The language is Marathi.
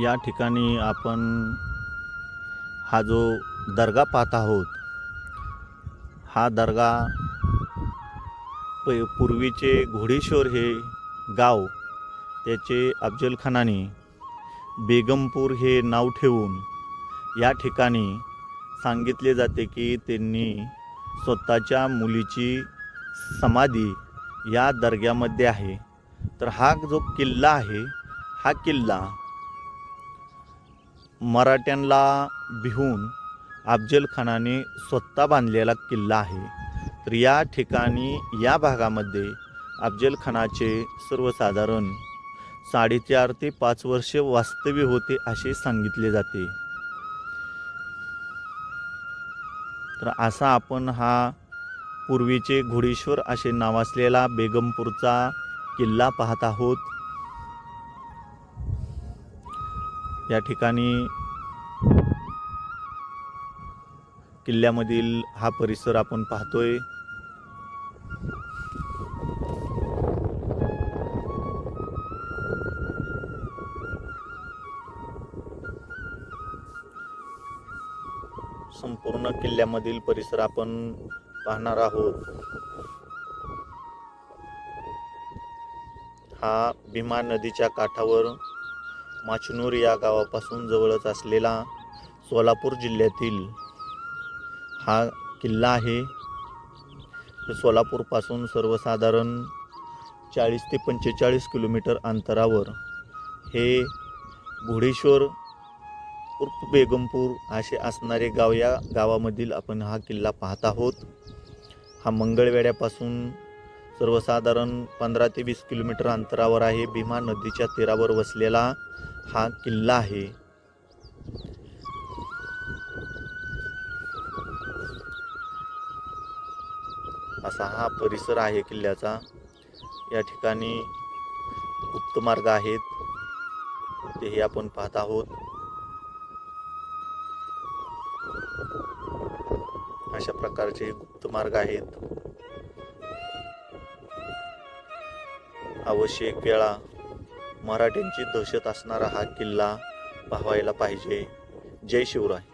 या ठिकाणी आपण हा जो दर्गा पाहत आहोत हा दर्गा प पूर्वीचे घोडेश्वर हे गाव त्याचे अफजलखानाने बेगमपूर हे नाव ठेवून या ठिकाणी सांगितले जाते की त्यांनी स्वतःच्या मुलीची समाधी या दर्ग्यामध्ये आहे. तर हा जो किल्ला आहे हा किल्ला मराठ्यांना भिवून अफजलखानाने स्वतः बांधलेला किल्ला आहे. तर या ठिकाणी या भागामध्ये अफजलखानाचे सर्वसाधारण साडेचार ते पाच वर्षे वास्तव्य होते असे सांगितले जाते. तर असा आपण हा पूर्वीचे घोडेश्वर असे नाव असलेला बेगमपूरचा किल्ला पाहत आहोत. या ठिकाणी किल्ल्यामधील हा परिसर आपण पाहतोय. संपूर्ण किल्ल्यामधील परिसर आपण पाहणार आहोत. हा भीमा नदीच्या काठावर माचनूर या गावापासून जवळच असलेला सोलापूर जिल्ह्यातील हा किल्ला आहे. सोलापूरपासून सर्वसाधारण चाळीस ते पंचेचाळीस किलोमीटर अंतरावर हे घोडेश्वर उर्फ बेगमपूर असे असणारे गाव या गावामधील आपण हा किल्ला पाहत आहोत. हा मंगळवेड्यापासून सर्वसाधारण पंधरा ते वीस किलोमीटर अंतरावर आहे. भीमा नदीच्या तीरावर वसलेला हा किल्ला आहे. असा हा परिसर आहे किल्ल्याचा. या ठिकाणी गुप्त मार्ग आहेत. तेही आपण पाहत आहोत. अशा प्रकारचे गुप्त मार्ग आहेत. आवश्यक वेळा मराठ्यांची दहशत असणारा हा किल्ला पाहायला पाहिजे. जय शिवराय.